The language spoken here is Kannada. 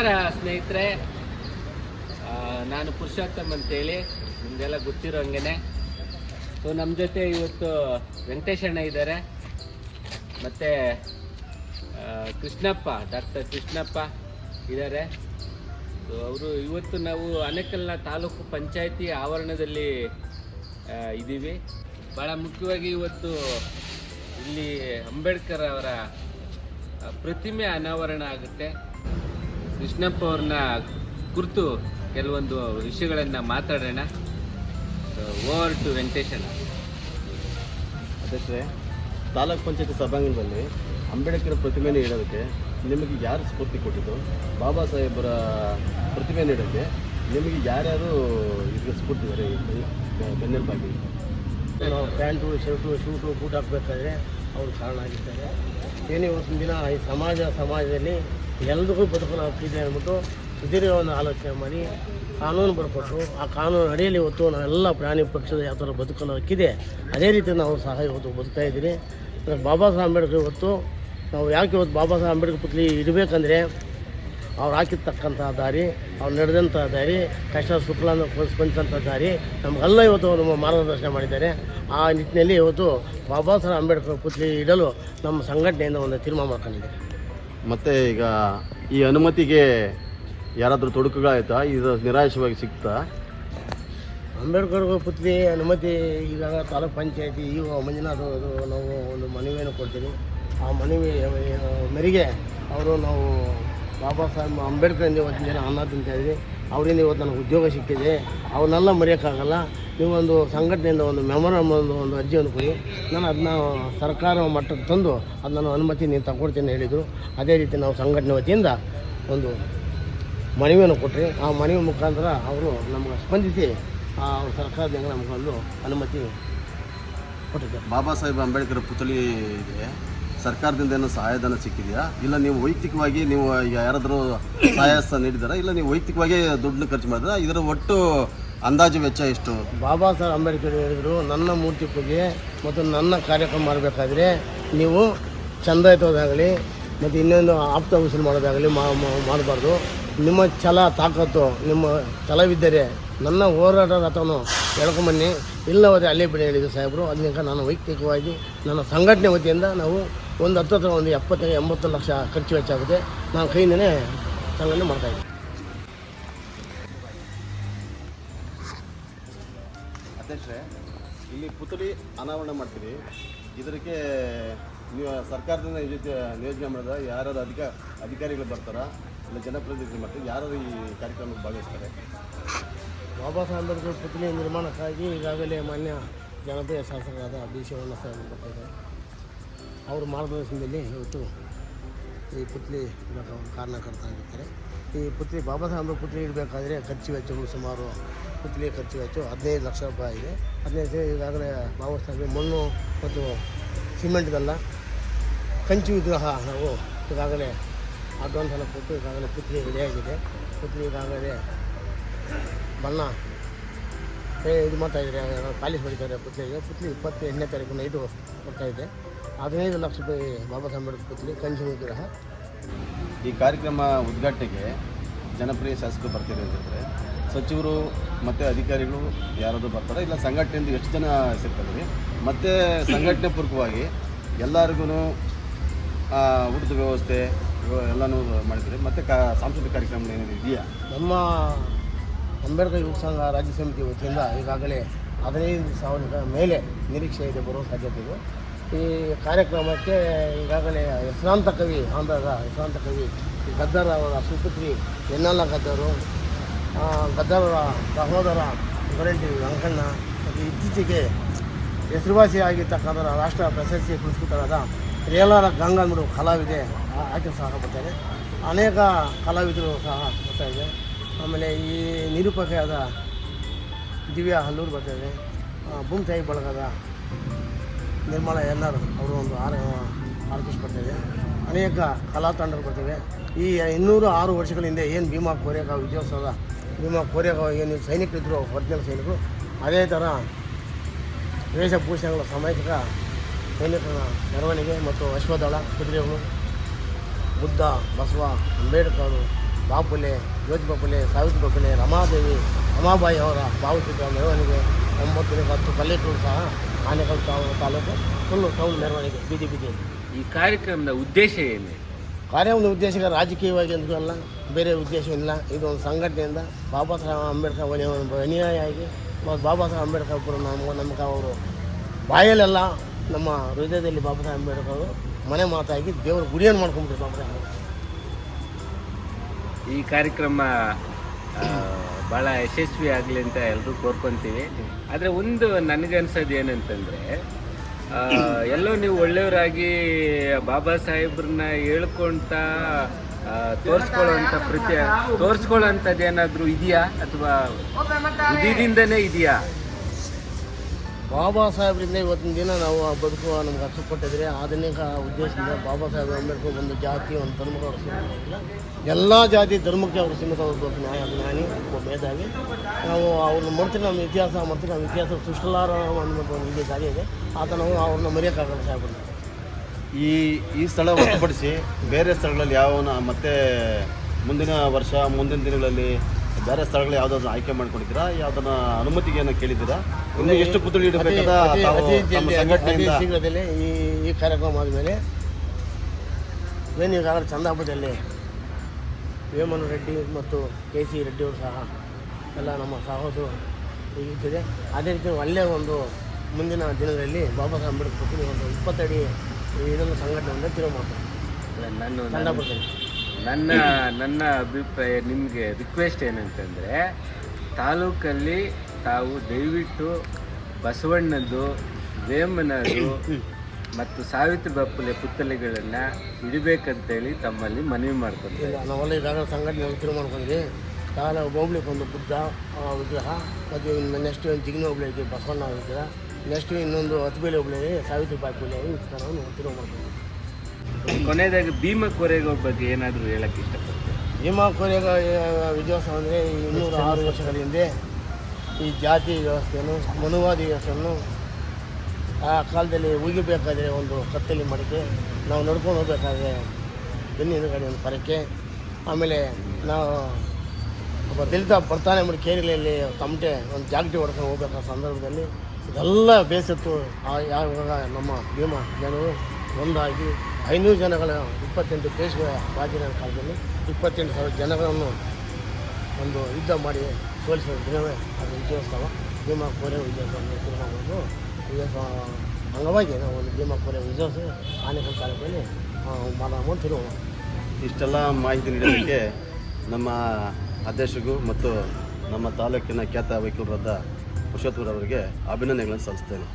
ನಮಸ್ಕಾರ ಸ್ನೇಹಿತರೆ. ನಾನು ಪುರುಷೋತ್ತಮ್ ಅಂತೇಳಿ. ನಿಮಗೆಲ್ಲ ಗೊತ್ತಿರೋ ಹಂಗೆ ಸೊ ನಮ್ಮ ಜೊತೆ ಇವತ್ತು ವೆಂಕಟೇಶಣ್ಣ ಇದ್ದಾರೆ. ಮತ್ತು ಕೃಷ್ಣಪ್ಪ, ಡಾಕ್ಟರ್ ಕೃಷ್ಣಪ್ಪ ಇದ್ದಾರೆ. ಸೊ ಅವರು ಇವತ್ತು ನಾವು ಅನೇಕಲ್ನ ತಾಲೂಕು ಪಂಚಾಯತಿ ಆವರಣದಲ್ಲಿ ಇದ್ದೀವಿ ಭಾಳ ಮುಖ್ಯವಾಗಿ ಇವತ್ತು ಇಲ್ಲಿ ಅಂಬೇಡ್ಕರ್ ಅವರ ಪ್ರತಿಮೆ ಅನಾವರಣ ಆಗುತ್ತೆ. ಕೃಷ್ಣಪ್ಪ ಅವ್ರನ್ನ ಕುರಿತು ಕೆಲವೊಂದು ವಿಷಯಗಳನ್ನು ಮಾತಾಡೋಣ. ಓವರ್ ಟು ವೆಂಕಟೇಶಣ್ಣ ಅಧ್ಯಕ್ಷರೇ, ತಾಲೂಕ್ ಪಂಚಾಯತ್ ಸಭಾಂಗಣದಲ್ಲಿ ಅಂಬೇಡ್ಕರ್ ಪ್ರತಿಮೆಯನ್ನು ಇಡೋದಕ್ಕೆ ನಿಮಗೆ ಯಾರು ಸ್ಫೂರ್ತಿ ಕೊಟ್ಟಿದ್ದು? ಬಾಬಾ ಸಾಹೇಬರ ಪ್ರತಿಮೆಯನ್ನು ಇಡೋಕ್ಕೆ ನಿಮಗೆ ಯಾರ್ಯಾರು ಇದಕ್ಕೆ ಸ್ಫೂರ್ತಿ ಬೆನ್ನೆಲುಬಾಗಿ. ನಾವು ಪ್ಯಾಂಟು, ಶರ್ಟು, ಶೂಟು, ಬೂಟ್ ಹಾಕಬೇಕಾದ್ರೆ ಅವರು ಕಾರಣ ಆಗಿರ್ತಾರೆ ಏನೇ ಒಂದು ದಿನ ಈ ಸಮಾಜ, ಸಮಾಜದಲ್ಲಿ ಎಲ್ರಿಗೂ ಬದುಕಲು ಹಕ್ಕಿದೆ ಅಂದ್ಬಿಟ್ಟು ಸುದೀರ್ಘವನ್ನು ಆಲೋಚನೆ ಮಾಡಿ ಕಾನೂನು ಬರ್ಕೊಟ್ರು. ಆ ಕಾನೂನು ಅಡಿಯಲ್ಲಿ ಇವತ್ತು ನಾವೆಲ್ಲ ಪ್ರಾಣಿ ಪಕ್ಷದ ಯಾವ ಥರ ಬದುಕಲು ಹಾಕಿದೆ, ಅದೇ ರೀತಿ ನಾವು ಸಹ ಇವತ್ತು ಬದುಕ್ತಾ ಇದ್ದೀನಿ ಬಾಬಾ ಸಾಹೇಬ್ ಅಂಬೇಡ್ಕರ್ ಇವತ್ತು ನಾವು ಯಾಕೆ ಇವತ್ತು ಬಾಬಾ ಸಾಹೇಬ್ ಅಂಬೇಡ್ಕರ್ ಪುತ್ಲಿ ಇಡಬೇಕಂದ್ರೆ ಅವ್ರು ಹಾಕಿರ್ತಕ್ಕಂಥ ದಾರಿ ಅವ್ರು ನಡೆದಂಥ ದಾರಿ ಕಷ್ಟ ಸುಖಗಳನ್ನು ಸ್ಪಂದಿಸಂಥ ದಾರಿ ನಮಗೆಲ್ಲ ಇವತ್ತು ನಮ್ಮ ಮಾರ್ಗದರ್ಶನ ಮಾಡಿದ್ದಾರೆ. ಆ ನಿಟ್ಟಿನಲ್ಲಿ ಇವತ್ತು ಬಾಬಾ ಸಾಹೇಬ್ ಅಂಬೇಡ್ಕರ್ ಪುತ್ಲಿ ಇಡಲು ನಮ್ಮ ಸಂಘಟನೆಯಿಂದ ಒಂದು ತೀರ್ಮಾನ ಮಾಡ್ಕೊಂಡಿದೆ ಮತ್ತು ಈಗ ಈ ಅನುಮತಿಗೆ ಯಾರಾದರೂ ತೊಡಕುಗಳಾಯ್ತಾ? ಇದು ನಿರಾಶವಾಗಿ ಸಿಗ್ತಾ? ಅಂಬೇಡ್ಕರ್ ಪುತ್ಲಿ ಅನುಮತಿ ಈಗ ತಾಲೂಕ್ ಪಂಚಾಯತಿ ಈ ಮಂಜುನಾಥ್ ಅವರು ನಾವು ಒಂದು ಮನವಿಯನ್ನು ಕೊಡ್ತೀವಿ. ಆ ಮನವಿ ಮೇರೆಗೆ ಅವರು ನಾವು ಬಾಬಾ ಸಾಹೇಬ್ ಅಂಬೇಡ್ಕರ್ ಇವತ್ತಿನ ಜನ ಅನ್ನ ಇದ್ವಿ ಅವರಿಂದ ಇವತ್ತು ನನಗೆ ಉದ್ಯೋಗ ಸಿಕ್ಕಿದೆ. ಅವನ್ನೆಲ್ಲ ಮರೆಯೋಕ್ಕಾಗಲ್ಲ. ನೀವು ಒಂದು ಸಂಘಟನೆಯಿಂದ ಒಂದು ಮೆಮೊರಮ್ ಒಂದು ಒಂದು ಅರ್ಜಿಯನ್ನು ಕೊಡಿ. ನಾನು ಅದನ್ನ ಸರ್ಕಾರ ಮಟ್ಟಕ್ಕೆ ತಂದು ಅದು ನಾನು ಅನುಮತಿ ನೀನು ತಗೊಡ್ತೀನಿ ಹೇಳಿದರು. ಅದೇ ರೀತಿ ನಾವು ಸಂಘಟನೆ ವತಿಯಿಂದ ಒಂದು ಮನವಿಯನ್ನು ಕೊಟ್ಟರೆ ಆ ಮನವಿ ಮುಖಾಂತರ ಅವರು ನಮಗೆ ಸ್ಪಂದಿಸಿ ಆ ಸರ್ಕಾರದಿಂದ ನಮಗೊಂದು ಅನುಮತಿ ಕೊಟ್ಟಿದ್ದಾರೆ. ಬಾಬಾ ಸಾಹೇಬ್ ಅಂಬೇಡ್ಕರ್ ಪುತ್ಥಳಿ ಇದೆ. ಸರ್ಕಾರದಿಂದ ಏನೋ ಸಹಾಯಧನ ಸಿಕ್ಕಿದೆಯಾ? ಇಲ್ಲ ನೀವು ವೈಯಕ್ತಿಕವಾಗಿ ನೀವು ಈಗ ಯಾರಾದರೂ ಸಹಾಯ ನೀಡಿದಾರಾ ಇಲ್ಲ ನೀವು ವೈಯಕ್ತಿಕವಾಗಿ ದುಡ್ಡನ್ನ ಖರ್ಚು ಮಾಡಿದ್ರ? ಇದರ ಒಟ್ಟು ಅಂದಾಜು ವೆಚ್ಚ ಎಷ್ಟು? ಬಾಬಾ ಸಾಹೇಬ್ ಅಂಬೇಡ್ಕರ್ ಹೇಳಿದರು, ನನ್ನ ಮೂರ್ತಿ ಪೂಜೆ ಮತ್ತು ನನ್ನ ಕಾರ್ಯಕ್ರಮ ಮಾಡಬೇಕಾದ್ರೆ ನೀವು ಚಂದ ಎತ್ತೋದಾಗಲಿ ಮತ್ತು ಇನ್ನೊಂದು ಆಪ್ತ ವಸೂಲು ಮಾಡೋದಾಗಲಿ ಮಾಡಬಾರ್ದು. ನಿಮ್ಮ ಛಲ, ತಾಕತ್ತು, ನಿಮ್ಮ ಛಲವಿದ್ದರೆ ನನ್ನ ಹೋರಾಟ ರಥವನ್ನು ಎಳ್ಕೊಂಬನ್ನಿ. ಇಲ್ಲವದೆ ಅಲ್ಲೇ ಬಿಡಿ ಹೇಳಿದ್ರು ಸಾಹೇಬರು. ಅದನ್ನ ನಾನು ವೈಯಕ್ತಿಕವಾಗಿ ನನ್ನ ಸಂಘಟನೆ ವತಿಯಿಂದ ನಾವು ಒಂದು ಹತ್ತು ಹತ್ರ ಒಂದು ಎಪ್ಪತ್ತೈದು ಎಂಬತ್ತು ಲಕ್ಷ ಖರ್ಚು ವೆಚ್ಚ ಆಗುತ್ತೆ ನಾನು ಕೈಯಿಂದನೇ ಸಂಘಟನೆ ಮಾಡ್ತಾ ಅಧ್ಯಕ್ಷರೇ ಇಲ್ಲಿ ಪುತ್ಥಳಿ ಅನಾವರಣ ಮಾಡ್ತೀರಿ. ಇದಕ್ಕೆ ನೀವು ಸರ್ಕಾರದಿಂದ ನಿಯೋಜನೆ ಮಾಡಿದ ಯಾರು ಅಧಿಕ ಅಧಿಕಾರಿಗಳು ಬರ್ತಾರಾ ಇಲ್ಲ ಜನಪ್ರತಿನಿಧಿ ಮಾಡ್ತಾರೆ ಯಾರು ಈ ಕಾರ್ಯಕ್ರಮಕ್ಕೆ ಭಾಗವಹಿಸ್ತಾರೆ? ಬಾಬಾ ಸಾಹೇಬ್ ಅಂಬೇಡ್ಕರ್ ಪುತ್ಥಳಿ ನಿರ್ಮಾಣಕ್ಕಾಗಿ ಈಗಾಗಲೇ ಮಾನ್ಯ ಜನಪ್ರಿಯ ಶಾಸಕರಾದ ಬಿ ಶಿವಣ್ಣ ಸಾಹೇಬ್ ಬರ್ತಿದ್ದಾರೆ ಅವ್ರ ಮಾರ್ಗದರ್ಶನದಲ್ಲಿ ಇವತ್ತು ಈ ಪುತ್ಲಿ ಕಾರಣಕರ್ತರಾಗಿರ್ತಾರೆ. ಈ ಪುತ್ಲಿ ಬಾಬಾ ಸಾಹೇಬ್ ಪುತ್ಲಿ ಇಡಬೇಕಾದ್ರೆ ಖರ್ಚು ವೆಚ್ಚಗಳು ಸುಮಾರು ಪುತ್ಲಿ ಖರ್ಚು ವೆಚ್ಚ ಹದಿನೈದು ಲಕ್ಷ ರೂಪಾಯಿ ಇದೆ. ಹದಿನೈದು ಈಗಾಗಲೇ ಬಾಬಾ ಸಾಹೇಬ್ ಮಣ್ಣು ಮತ್ತು ಸಿಮೆಂಟ್ದಲ್ಲ ಕಂಚು ವಿಗ್ರಹ ನಾವು ಈಗಾಗಲೇ ಅಡ್ವಾನ್ಸ್ ಎಲ್ಲ ಕೊಟ್ಟು ಈಗಾಗಲೇ ಪುತ್ಲಿ ರೆಡಿಯಾಗಿದೆ. ಪುತ್ಲಿ ಈಗಾಗಲೇ ಬಣ್ಣ ಇದು ಮಾಡ್ತಾ ಇದ್ದಾರೆ. ಪಾಲಿಶ್ ಹೊಡಿತಾರೆ ಪುತ್ಲಿಗೆ ಪುತ್ಲಿ ಇಪ್ಪತ್ತೆಂಟನೇ ತಾರೀಕು ನೈಟು ಬರ್ತಾಯಿದೆ ಹದಿನೈದು ಲಕ್ಷ ರೂಪಾಯಿ ಬಾಬಾ ಸಾಹೇಬ್ ಅಂಬೇಡ್ಕರ್ ಪುತ್ಲಿ ಕಂಚು ವಿಗ್ರಹ. ಈ ಕಾರ್ಯಕ್ರಮ ಉದ್ಘಾಟನೆಗೆ ಜನಪ್ರಿಯ ಶಾಸಕರು ಬರ್ತಾರೆ ಅಂತಂದರೆ ಸಚಿವರು ಮತ್ತು ಅಧಿಕಾರಿಗಳು ಯಾರಾದರೂ ಬರ್ತಾರೆ? ಇಲ್ಲ ಸಂಘಟನೆಯಿಂದ ಎಷ್ಟು ಜನ ಸೇರ್ತಾರೆ? ಮತ್ತು ಸಂಘಟನೆ ಪೂರ್ವಕವಾಗಿ ಎಲ್ಲರಿಗೂ ಊಟದ ವ್ಯವಸ್ಥೆ ಎಲ್ಲನೂ ಮಾಡಿದ್ದಾರೆ? ಮತ್ತು ಕಾ ಸಾಂಸ್ಕೃತಿಕ ಕಾರ್ಯಕ್ರಮ ಏನೇನು ಇದೆಯಾ? ನಮ್ಮ ಅಂಬೇಡ್ಕರ್ ಯುವ ಸಂಘ ರಾಜ್ಯ ಸಮಿತಿ ವತಿಯಿಂದ ಈಗಾಗಲೇ ಹದಿನೈದು ಸಾವಿರದ ಮೇಲೆ ನಿರೀಕ್ಷೆ ಇದೆ ಬರೋ ಸಾಧ್ಯತೆ ಇದೆ. ಈ ಕಾರ್ಯಕ್ರಮಕ್ಕೆ ಈಗಾಗಲೇ ಹೆಸರಾಂತ ಕವಿ, ಆಂಧ್ರದ ಹೆಸರಾಂತ ಕವಿ, ಗದ್ದರ ಅವರ ಸುಪುತ್ರಿ ಎನ್ನಲ್ಲ ಗದ್ದರು ಗದ್ದರರ ಸಹೋದರ ಗೊರಂಟಿ ವೆಂಕಣ್ಣ ಮತ್ತು ಇತ್ತೀಚೆಗೆ ಹೆಸರುವಾಸಿಯಾಗಿರ್ತಕ್ಕಂಥ ರಾಷ್ಟ್ರ ಪ್ರಶಸ್ತಿ ಪುರಸ್ಕೃತರಾದ ರೇಲಾರ ಗಂಗಾ ಅಂದ್ಬಿಟ್ಟು ಕಲಾವಿದೆ ಆಕೆ ಸಹ ಬರ್ತಾರೆ. ಅನೇಕ ಕಲಾವಿದರು ಸಹ ಬರ್ತಾಯಿದೆ ಆಮೇಲೆ ಈ ನಿರೂಪಕಿಯಾದ ದಿವ್ಯಾ ಹಲ್ಲೂರು ಬರ್ತಾಯಿದೆ ಭೂಮಿತಾಯಿ ಬಳಗದ ನಿರ್ಮಲಾ ಎನ್ ಆರ್ ಅವರು ಒಂದು ಆರ್ ಆರ್ಕೆಸ್ಟ್ ಅನೇಕ ಕಲಾ ತಂಡಗಳು ಈ ಇನ್ನೂರು ಆರು ವರ್ಷಗಳ ಹಿಂದೆ ಏನು ಭೀಮಾ ಕೋರಿಯಾಗ ವಿಜಯೋತ್ಸವದ ಭೀಮಾ ಕೋರಿಯಾಗ ಏನು ಸೈನಿಕರಿದ್ದರು ಒರಿಜಿನಲ್ ಸೈನಿಕರು, ಅದೇ ಥರ ವೇಷಭೂಷಣಗಳ ಸಾಮಾಜಿಕ ಸೈನಿಕರ ಮೆರವಣಿಗೆ ಮತ್ತು ಅಶ್ವದಳ, ಕುದುರೆಗಳು, ಬುದ್ಧ, ಬಸವ, ಅಂಬೇಡ್ಕರ್ ಬಾಪುಲೆ ಜ್ಯೋತಿ ಬಾಪುಲೆ ಸಾವಿತ್ರಿ ಬಾಪುಲೆ ರಮಾದೇವಿ ರಮಾಬಾಯಿ ಅವರ ಭಾವಚಿತ್ರ ಮೆರವಣಿಗೆ ಒಂಬತ್ತು ಹತ್ತು ಕಲ್ಲೆಗಳು ಸಹ ಆನೆಕಲ್ ತಾವು ತಾಲೂಕು ಫುಲ್ಲು ಟೌನ್ ಮೆರವಣಿಗೆ ಬೀದಿ ಬೀದಿ ಈ ಕಾರ್ಯಕ್ರಮದ ಉದ್ದೇಶ ಏನು? ಕಾರ್ಯಕ್ರಮದ ಉದ್ದೇಶ ರಾಜಕೀಯವಾಗಿ ಅಂತೂ ಅಲ್ಲ ಬೇರೆ ಉದ್ದೇಶ ಇಲ್ಲ. ಇದು ಒಂದು ಸಂಘಟನೆಯಿಂದ ಬಾಬಾ ಸಾಹೇಬ್ ಅಂಬೇಡ್ಕರ್ ಅನ್ಯಾಯ ಆಗಿ ಮತ್ತು ಬಾಬಾ ಸಾಹೇಬ್ ಅಂಬೇಡ್ಕರ್ ಒಬ್ಬರು ನಮ್ಮ ನಮ್ಗೆ ಅವರು ಬಾಯಲ್ಲೆಲ್ಲ ನಮ್ಮ ಹೃದಯದಲ್ಲಿ ಬಾಬಾ ಸಾಹೇಬ್ ಅಂಬೇಡ್ಕರ್ ಅವರು ಮನೆ ಮಾತಾಗಿ ದೇವರ ಗುಡಿಯನ್ನು ಮಾಡ್ಕೊಂಡ್ಬಿಟ್ರು ಬಾಬಾ ಸಾಹೇಬ್ ಈ ಕಾರ್ಯಕ್ರಮ ಭಾಳ ಯಶಸ್ವಿ ಆಗಲಿ ಅಂತ ಎಲ್ಲರೂ ಕೋರ್ಕೊತೀವಿ. ಆದರೆ ಒಂದು ನನಗನ್ಸೋದು ಏನಂತಂದರೆ ಎಲ್ಲೋ ನೀವು ಒಳ್ಳೆಯವರಾಗಿ ಬಾಬಾ ಸಾಹೇಬ್ರನ್ನ ಹೇಳ್ಕೊಳ್ತಾ ತೋರಿಸ್ಕೊಳ್ಳೋಂಥ ಪ್ರತಿ ತೋರಿಸ್ಕೊಳ್ಳೋಂಥದ್ದು ಏನಾದರೂ ಇದೆಯಾ ಅಥವಾ ಇದರಿಂದನೇ ಇದೆಯಾ? ಬಾಬಾ ಸಾಹೇಬ್ರಿಂದ ಇವತ್ತಿನ ದಿನ ನಾವು ಬದುಕುವ ನಮ್ಗೆ ಹಚ್ಚುಪಟ್ಟಿದ್ರೆ ಆಧುನಿಕ ಉದ್ದೇಶದಿಂದ ಬಾಬಾ ಸಾಹೇಬ್ ಅಂಬೇಡ್ಕರ್ ಒಂದು ಜಾತಿ ಒಂದು ಧರ್ಮಕ್ಕೆ ಅವರು ಸೀಮಿತ ಎಲ್ಲ ಜಾತಿ ಧರ್ಮಕ್ಕೆ ಅವರು ಸೀಮಿತ ಒಬ್ಬ ನ್ಯಾಯ, ಜ್ಞಾನಿ, ಒಬ್ಬ ಮೇಧಾವಿ. ನಾವು ಅವ್ರನ್ನ ಮಾಡ್ತೀವಿ, ನಮ್ಮ ಇತಿಹಾಸ ಮಾಡ್ತೀವಿ, ನಮ್ಮ ಇತಿಹಾಸ ಸೃಷ್ಟಲಾರ ಅನ್ನೋದು ಒಂದು ದಾರಿ ಇದೆ. ಆತ ನಾವು ಅವ್ರನ್ನ ಮರೆಯೋಕ್ಕಾಗಲ್ಲ ಸಾಹೇಬ್ರನ್ನ ಈ ಈ ಸ್ಥಳ ಹೊರತುಪಡಿಸಿ ಬೇರೆ ಸ್ಥಳಗಳಲ್ಲಿ ಯಾವ ಮತ್ತೆ ಮುಂದಿನ ವರ್ಷ, ಮುಂದಿನ ದಿನಗಳಲ್ಲಿ ಬೇರೆ ಸ್ಥಳಗಳು ಯಾವುದಾದ್ರು ಆಯ್ಕೆ ಮಾಡ್ಕೊಂಡಿದ್ದೀರಾ? ಯಾವ್ದನ್ನ ಅನುಮತಿಗೆ ಏನೋ ಕೇಳಿದ್ದೀರಾ? ಇನ್ನು ಎಷ್ಟು ಪುತ್ಥಳಿ ಇಡಬೇಕಾದ ಸಂಘಟನೆಯಿಂದ? ಶೀಘ್ರದಲ್ಲೇ ಈ ಈ ಕಾರ್ಯಕ್ರಮ ಆದಮೇಲೆ ಏನು ಈಗಾಗಲೇ ಚಂದಾಪುರದಲ್ಲಿ ವೇಮನ್ ರೆಡ್ಡಿ ಮತ್ತು ಕೆ ಸಿ ರೆಡ್ಡಿಯವರು ಸಹ ಎಲ್ಲ ನಮ್ಮ ಸಹೋದರು ಇದ್ದಿದೆ ಅದೇ ರೀತಿ ಒಳ್ಳೆಯ ಒಂದು ಮುಂದಿನ ದಿನಗಳಲ್ಲಿ ಬಾಬಾ ಸಾಹೇಬ್ ಅಂಬೇಡ್ಕರ್ ಒಂದು ಇಪ್ಪತ್ತಡಿ ಇದನ್ನು ಸಂಘಟನೆಯಿಂದ ತಿರುವು ಮಾಡ್ತಾರೆ. ಚಂದಾಪುರದಲ್ಲಿ. ನನ್ನ ನನ್ನ ಅಭಿಪ್ರಾಯ, ನಿಮಗೆ ರಿಕ್ವೆಸ್ಟ್ ಏನಂತಂದರೆ, ತಾಲೂಕಲ್ಲಿ ತಾವು ದಯವಿಟ್ಟು ಬಸವಣ್ಣದ್ದು ವೇಮನದು ಮತ್ತು ಸಾವಿತ್ರಿ ಬಾಪುಲೆ ಪುತ್ತಲೆಗಳನ್ನು ಇಡಬೇಕಂತೇಳಿ ತಮ್ಮಲ್ಲಿ ಮನವಿ ಈಗಾಗಲೇ ಸಂಘಟನೆ ಉತ್ತರ ಮಾಡ್ಕೊಂಡ್ವಿ ಕಾಲ ಒಬ್ಬೊಬ್ಳಿಗೆ ಒಂದು ಬುದ್ಧ ವಿಗ್ರಹ, ಮತ್ತು ನೆಕ್ಸ್ಟ್ ಒಂದು ಜಿಗ್ನಿ ಒಬ್ಳಿಗೆ ಬಸವಣ್ಣ ವಿಗ್ರಹ. ನೆಕ್ಸ್ಟ್ ಇನ್ನೊಂದು ಹತ್ಬೇಲಿ ಒಬ್ಳಿಗೆ ಸಾವಿತ್ರಿ ಬಾಪುಲೆ ಉತ್ತರವನ್ನು ಉತ್ತರ ಮಾಡ್ಕೊಂಡ್ವಿ. ಕೊನೆಯದಾಗಿ ಭೀಮ ಕೊರೆಗಳ ಬಗ್ಗೆ ಏನಾದರೂ ಹೇಳಕ್ಕೆ ಇಷ್ಟಪಡ್ತೀನಿ ಭೀಮಾ ಕೊರೆಗ ವಿದ್ಯಾಸ ಅಂದರೆ ಇನ್ನೂರ ಆರು ವರ್ಷಗಳ ಹಿಂದೆ ಈ ಜಾತಿ ವ್ಯವಸ್ಥೆಯನ್ನು, ಮನುವಾದಿ ವ್ಯವಸ್ಥೆಯನ್ನು, ಆ ಕಾಲದಲ್ಲಿ ಉಗಿಬೇಕಾದರೆ ಒಂದು ಕತ್ತಲಿ ಮಡಿಕೆ, ನಾವು ನಡ್ಕೊಂಡು ಹೋಗಬೇಕಾದ್ರೆ ಬೆನ್ನಿ ಹಿಂದುಗಡೆ ಒಂದು ಪರಕೆ, ಆಮೇಲೆ ನಾವು ಒಬ್ಬ ದಲಿತ ಬರ್ತಾನೆ ಮಾಡಿ ಕೇರಿಲೆಯಲ್ಲಿ ತಮಟೆ ಒಂದು ಜಾಗಟಿ ಹೊಡ್ಕೊಂಡು ಹೋಗ್ಬೇಕಾದ ಸಂದರ್ಭದಲ್ಲಿ ಇದೆಲ್ಲ ಬೇಸತ್ತು ಯಾವಾಗ ನಮ್ಮ ಭೀಮಾ ಜನರು ಒಂದಾಗಿ ಐನೂರು ಜನಗಳ ಇಪ್ಪತ್ತೆಂಟು ಪೇಶ್ವೆ ಬಾಜಿನ ಕಾಲದಲ್ಲಿ ಇಪ್ಪತ್ತೆಂಟು ಸಾವಿರ ಜನಗಳನ್ನು ಒಂದು ಯುದ್ಧ ಮಾಡಿ ಸೋಲಿಸಿದ ದಿನವೇ ಅದು ವಿಜಯೋತ್ಸವ ಭೀಮಾ ಕೋರೆ ವಿಜಯೋತ್ಸವ ತಿರುಗಾಡೋದು ವಿಜಯೋತ್ಸವ ಅಂಗವಾಗಿ ನಾವು ಒಂದು ಭೀಮಾ ಕೋರೆ ವಿಜಯೋತ್ಸವ ಆನೆಕಲ್ ತಾಲೂಕಲ್ಲಿ ತಿರುವು ಇಷ್ಟೆಲ್ಲ ಮಾಹಿತಿ ನೀಡೋದಕ್ಕೆ ನಮ್ಮ ಅಧ್ಯಕ್ಷಗೂ ಮತ್ತು ನಮ್ಮ ತಾಲೂಕಿನ ಖ್ಯಾತ ವಕೀಲರಾದ ಪುರುಷೋತ್ತಮರವರಿಗೆ ಅಭಿನಂದನೆಗಳನ್ನು ಸಲ್ಲಿಸ್ತೇನೆ.